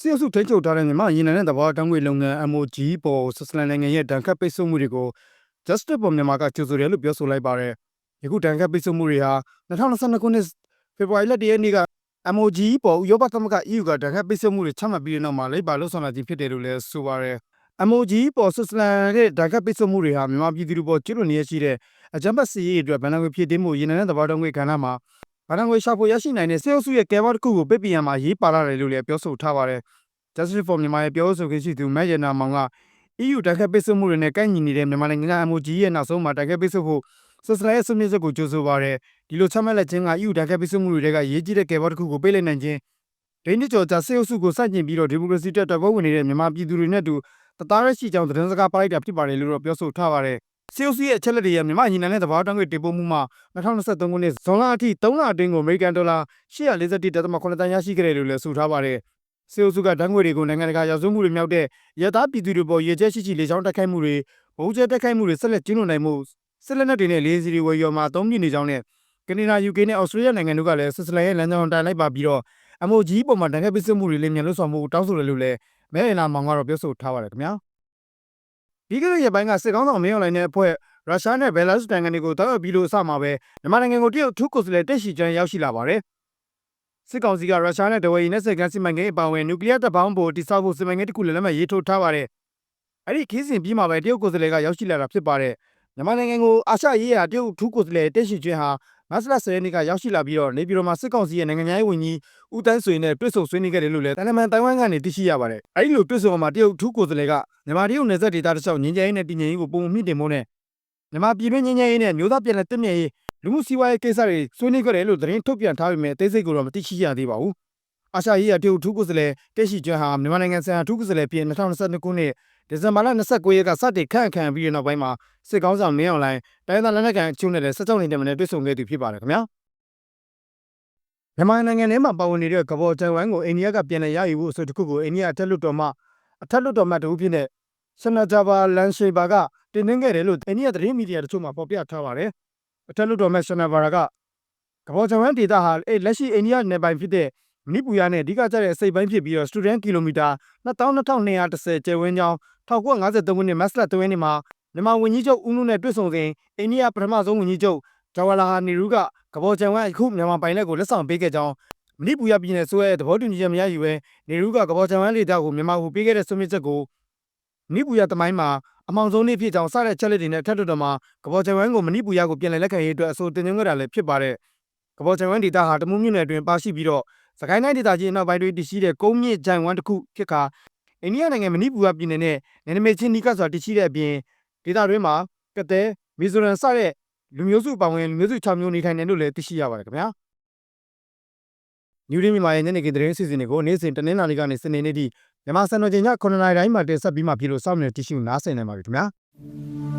စစ်အုပ်စုထိန်းချုပ်ထားတဲ့မြန်မာရေနံနဲ့သဘာဝတံငွေလုပ်ငန်း MOG ပေါ်ဆွစ်ဇာလန်နိုင်ငံရဲ့ဒဏ်ခတ်ပိတ်ဆို့မှုတွေကို Justice for Myanmar ကကြိုဆိုတယ်လို့ပြောဆိုလိုက်ပါတယ်။ယခုဒဏ်ခတ်ပိတ်ဆို့မှုတွေဟာ2022ခုနှစ်ဖေဖော်ဝါရီလ1ရက်နေ့က MOG ပေါ်ဥရောပသမဂ္ဂ EU ကဒဏ်ခတ်ပိတ်ဆို့မှုတွေချမှတ်ပြီးတဲ့နောက်မှာလိုက်ပါလှုပ်ဆောင်လာခြင်းဖြစ်တယ်လို့လည်းဆိုပါတယ်။ MOG ပေါ်ဆွစ်ဇာလန်ရဲ့ဒဏ်ခတ်ပိတ်ဆို့မှုတွေဟာမြန်မာပြည်သူတွေပေါ်ကျူးလွန်နေရရှိတဲ့အကြမ်းဖက်စစ်ရေးအတွက်ဗန်ဒန်ငွေဖြည့်တင်းမှုရေနံနဲ့သဘာဝတံငွေကဏ္ဍမှာ ဗန်ဒန်ငွေရှာဖွေရရှိနိုင်တဲ့စစ်အုပ်စုရဲ့ကဲဘောတစ်ခုကိုပိတ်ပင်ရမှာရေးပါလာတယ်လို့လည်းပြောဆိုထားပါတယ်။ Justice for Myanmar ရဲ့ပြောဆိုခွင့်ရှိသူမက်ရနာမောင်က EU တန်ခတ်ပိတ်ဆို့မှုတွေနဲ့ကိုက်ညီနေတဲ့မြန်မာနိုင်ငံက MOG ရဲ့နောက်ဆုံးမှာတန်ခတ်ပိတ်ဆို့ဖို့ဆွစ်ဇာလန်ရဲ့ဆွေးနွေးချက်ကိုကြိုဆိုပါတယ်။ဒီလိုချမှတ်လက်ခြင်းက EU တန်ခတ်ပိတ်ဆို့မှုတွေကရေးကြီးတဲ့ကယ်ဘောတစ်ခုကိုပိတ်လိုက်နိုင်ခြင်းဒိန်းနှစ်ကျော်ကြာစစ်အုပ်စုကိုစတင်ပြီးတော့ဒီမိုကရေစီတက်တပ်ဖွဲ့ဝင်နေတဲ့မြန်မာပြည်သူတွေနဲ့တူတသားရရှိကြောင်းသတင်းစကားပါလိုက်တာဖြစ်ပါတယ်လို့တော့ပြောဆိုထားပါတယ်။ စစ်အုပ်စုရဲ့အချက်လက်တွေရမြန်မာညီနန်နဲ့သဘာဝတံငွေတင်ပို့မှုမှာ2023ခုနှစ်ဇွန်လအထိ3လအတွင်းကိုအမေရိကန်ဒေါ်လာ841.8တန်ရရှိခဲ့တယ်လို့လည်းဆိုထားပါတယ်။စစ်အုပ်စုကဓာတ်ငွေတွေကိုနိုင်ငံတကာရောက်စုမှုတွေမြောက်တဲ့ရသားပြည်သူတွေပေါ်ရည်ချက်ရှိရှိလေကြောင်းတိုက်ခိုက်မှုတွေဘုံကျဲတိုက်ခိုက်မှုတွေဆက်လက်ကျင်းပနိုင်မှုစစ်လက်နက်တွေနဲ့လေးစီတွေဝယ်ရော်မှာအသုံးပြုနေကြောင်းနဲ့ကနေဒါ UK နဲ့ Australia နိုင်ငံတို့ကလည်းဆွစ်ဇာလန်ရဲ့လမ်းကြောင်းတိုင်လိုက်ပါပြီးတော့ MOG ပေါ်မှာတန်ခတ်ပိတ်ဆို့မှုတွေလည်းမြန်လို့ဆောင်မှုတောင်းဆိုတယ်လို့လည်းမဲရနာမောင်ကတော့ပြောဆိုထားပါတယ်ခင်ဗျာ ပြီးခဲ့တဲ့ရက်ပိုင်းကစစ်ကောင်းဆောင်မင်းအောင်လှိုင်နဲ့အဖွဲ့ရုရှားနဲ့ဘယ်လာရုစ်နိုင်ငံတွေကိုတောက်ရောက်ပြီးလို့အစမှာပဲမြန်မာနိုင်ငံကိုတရုတ်ထူးကိုယ်စားလှယ်တက်ရှိချမ်းရောက်ရှိလာပါတယ်စစ်ကောင်စီကရုရှားနဲ့ဒဝယ်ရီနဲ့စစ်ကန်စီမံကိန်းအပါအဝင်နျူကလ িয়ার တပ်ပေါင်းဖို့တိစောက်ဖို့စီမံကိန်းတစ်ခုလည်းလက်မှတ်ရေးထိုးထားပါတယ်အဲ့ဒီခီးစဉ်ပြီးမှပဲတရုတ်ကိုယ်စားလှယ်ကရောက်ရှိလာတာဖြစ်ပါတယ် မြန်မာနိုင်ငံကိုအာရှရေးရာတရုတ်ထူးကိုယ်စားလှယ်တက်ရှိချင်းဟာမတ်လ10ရက်နေ့ကရောက်ရှိလာပြီးတော့နေပြည်တော်မှာစစ်ကောင်စီရဲ့နိုင်ငံခြားရေးဝန်ကြီးဦးတန်းဆွေနဲ့တွေ့ဆုံဆွေးနွေးခဲ့တယ်လို့လည်းတန်တမန်တိုင်ဝမ်ကနေသိရှိရပါတယ်။အဲဒီလိုတွေ့ဆုံမှာတရုတ်ထူးကိုယ်စားလှယ်ကမြန်မာတရုတ်နယ်စပ်ဒေသတစ်လျှောက်ငင်းကြရေးနဲ့တည်ငြိမ်ရေးကိုပုံမြင့်တင်ဖို့နဲ့မြန်မာပြည်တွင်းငင်းကြရေးနဲ့မျိုးသားပြည်နယ်တည်မြဲရေးလူမှုစီးပွားရေးကိစ္စတွေဆွေးနွေးခဲ့တယ်လို့သတင်းထုတ်ပြန်ထားပေမဲ့အသေးစိတ်ကိုတော့မသိရှိရသေးပါဘူး။အာရှရေးရာတရုတ်ထူးကိုယ်စားလှယ်တက်ရှိကျွမ်းဟာမြန်မာနိုင်ငံဆိုင်ရာထူးကိုယ်စားလှယ်ဖြစ်2022ခုနှစ် ဒီဇင်ဘာလ29ရက်ကစတင်ခန့်ခံပြီးတဲ့နောက်ပိုင်းမှာစစ်ကောင်းဆောင်မင်းအောင်လှိုင်တိုင်းဒေသလက်နက်ကန်အချို့နဲ့လည်း16နှစ်တည်းမနဲ့တွေ့ဆုံခဲ့သူဖြစ်ပါတယ်ခင်ဗျာမြန်မာနိုင်ငံထဲမှာပါဝင်နေတဲ့ကဘော်တန်ဝမ်ကိုအိန္ဒိယကပြန်လည်ရယူဖို့အဆိုတစ်ခုကိုအိန္ဒိယအထက်လွှတ်တော်မှအထက်လွှတ်တော်မှတဦးဖြစ်တဲ့ဆနတာဘာလန်ရှေဘာကတင်သွင်းခဲ့တယ်လို့အိန္ဒိယသတင်းမီဒီယာတို့မှဖော်ပြထားပါတယ်အထက်လွှတ်တော်မှဆနဘာရာကကဘော်တန်ဝမ်ဒေသဟာအဲ့လက်ရှိအိန္ဒိယနယ်ပိုင်ဖြစ်တဲ့မဏိပူရနဲ့အဓိကကျတဲ့အစိပ်ပိုင်းဖြစ်ပြီးတော့စတူဒန်ကီလိုမီတာ2230ကျယ်ဝန်းကြောင်း 1953ခုနှစ်မတ်လ3ရက်နေ့မှာမြန်မာဝန်ကြီးချုပ်ဦးနုနဲ့တွေ့ဆုံစဉ်အိန္ဒိယပထမဆုံးဝန်ကြီးချုပ်ဂျဝါလာဟာနေရူကကဘော်ချန်ဝမ်အခုမြန်မာပိုင်လက်ကိုလက်ဆောင်ပေးခဲ့ကြောင်းမဏိပူရပြည်နယ်ဆိုရဲသဘောတူညီချက်မရယူပဲနေရူကကဘော်ချန်ဝမ်လေတပ်ကိုမြန်မာကိုပေးခဲ့တဲ့ဆွေးနွေးချက်ကိုမဏိပူရတမိုင်းမှာအမောင်ဆုံးနေ့ဖြစ်ကြောင်းစတဲ့ချက်လက်တွေနဲ့ထပ်ထတော်မှာကဘော်ချန်ဝမ်ကိုမဏိပူရကိုပြန်လည်လက်ခံရေးအတွက်အဆိုတင်သွင်းခဲ့တာလည်းဖြစ်ပါတယ်ကဘော်ချန်ဝမ်ဒေသဟာတမူးမြို့နယ်အတွင်းပါရှိပြီးတော့စကိုင်းတိုင်းဒေသကြီးအနောက်ပိုင်းတွင်တည်ရှိတဲ့ကုန်းမြင့်ဂျန်ဝမ်တစ်ခုဖြစ်ခါ အိန္ဒိယနိုင်ငံမဏိပူရပြည်နယ်နဲ့နယ်နိမိတ်ချင်းနီးကပ်စွာတည်ရှိတဲ့အပြင်ဒေသတွင်းမှာကတဲ့မီဇိုရမ်စတဲ့လူမျိုးစုပောင်ဝင်လူမျိုးစု6မျိုးနေထိုင်တယ်လို့လည်းသိရှိရပါတယ်ခင်ဗျာနယူးဒေလီမှာရဲ့ညနေခင်းသတင်းအစီအစဉ်တွေကိုနေ့စဉ်တနင်္လာနေ့ကနေစနေနေ့ထိမြန်မာစံတော်ချိန်ည9:00နာရီတိုင်းမှာတင်ဆက်ပြီးမှပြည်လို့စောင့်မျှော်ကြည့်ရှုနားဆင်နိုင်ပါပြီခင်ဗျာ